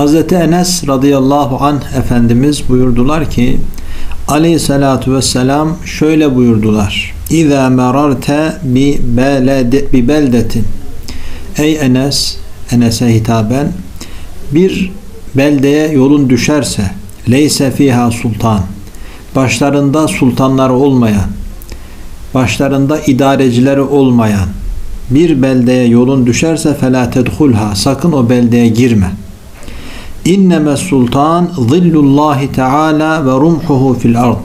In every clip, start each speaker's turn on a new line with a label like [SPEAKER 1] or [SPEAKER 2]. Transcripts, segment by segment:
[SPEAKER 1] Hazreti Enes radıyallahu anh Efendimiz buyurdular ki aleyhissalatu vesselam şöyle buyurdular. İza merarte bi, belede, bi beldetin Ey Enes, Enes'e hitaben bir beldeye yolun düşerse leyse fiha sultan başlarında sultanları olmayan başlarında idarecileri olmayan bir beldeye yolun düşerse fela tedhulha sakın o beldeye girme. İnneme sultan zillullahi teala ve rumhuhu fil ard.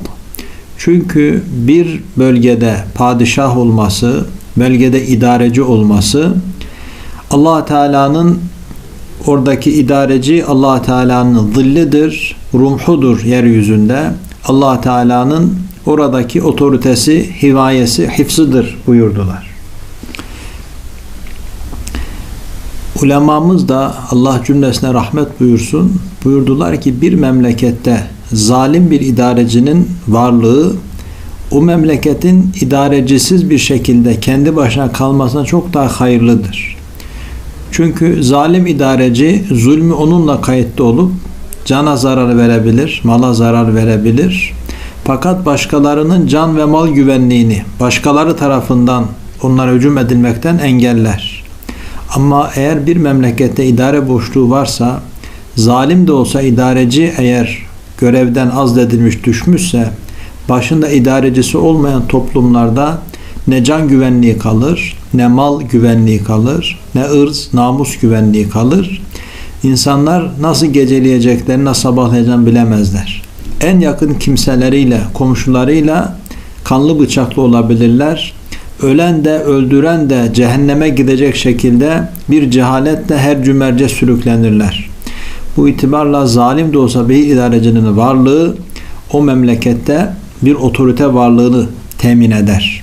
[SPEAKER 1] Çünkü bir bölgede padişah olması, bölgede idareci olması Allah Teala'nın oradaki idareci Allah Teala'nın zillidir, rumhudur yeryüzünde. Allah Teala'nın oradaki otoritesi, hivayesi, hifzıdır buyurdular. Ulemamız da Allah cümlesine rahmet buyursun. Buyurdular ki bir memlekette zalim bir idarecinin varlığı o memleketin idarecisiz bir şekilde kendi başına kalmasına çok daha hayırlıdır. Çünkü zalim idareci zulmü onunla kayıtlı olup cana zarar verebilir, mala zarar verebilir. Fakat başkalarının can ve mal güvenliğini başkaları tarafından onlara hücum edilmekten engeller. Ama eğer bir memlekette idare boşluğu varsa, zalim de olsa idareci eğer görevden azledilmiş düşmüşse, başında idarecisi olmayan toplumlarda ne can güvenliği kalır, ne mal güvenliği kalır, ne ırz, namus güvenliği kalır. İnsanlar nasıl geceleyeceklerini, nasıl sabahlayacağını bilemezler. En yakın kimseleriyle, komşularıyla kanlı bıçaklı olabilirler. Ölen de öldüren de cehenneme gidecek şekilde bir cehaletle her cümerce sürüklenirler. Bu itibarla zalim de olsa bir idarecinin varlığı o memlekette bir otorite varlığını temin eder.